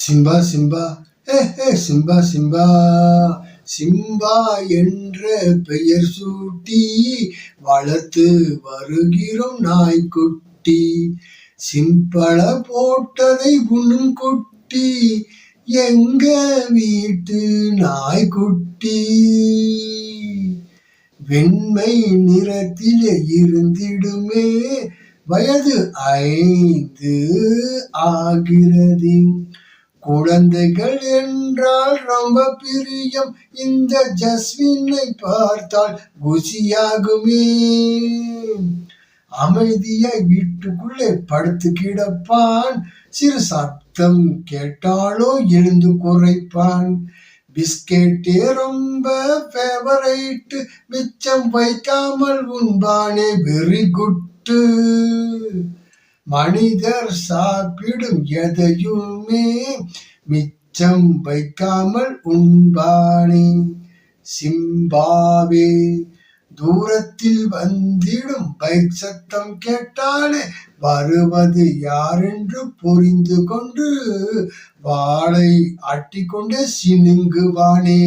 Simba Simba ஏ ஏ Simba Simba. Simba என்ற பெயர் சூட்டி வளர்த்து வருகிறோம் நாய்க்குட்டி. சிம்பள போட்டதை உண்ணும் குட்டி எங்க வீட்டு நாய்க்குட்டி? வெண்மை நிறத்திலே இருந்திடுமே வயது ஐந்து ஆகிறது குழந்தைகள் என்றால் ரொம்ப பிரியம். இந்த ஜஸ்வினை பார்த்தால் குசியாகுமே. அமைதியாய் வீட்டுக்குள்ளே படுத்து கிடப்பான். சிறு சப்தம் கேட்டாலோ எழுந்து குறைப்பான். பிஸ்கெட்டே ரொம்ப ஃபேவரைட் மிச்சம் வைக்காமல் உண்பானே வெரி குட்டு மனிதர் சாப்பிடும் எதையுமே மிச்சம் வைக்காமல் உண்பானே. சிம்பாவே தூரத்தில் வந்திடும் பைக் சத்தம் கேட்டாலே வருவது யாரென்று புரிந்து கொண்டு வாளை ஆட்டிக்கொண்டே சினுங்குவானே.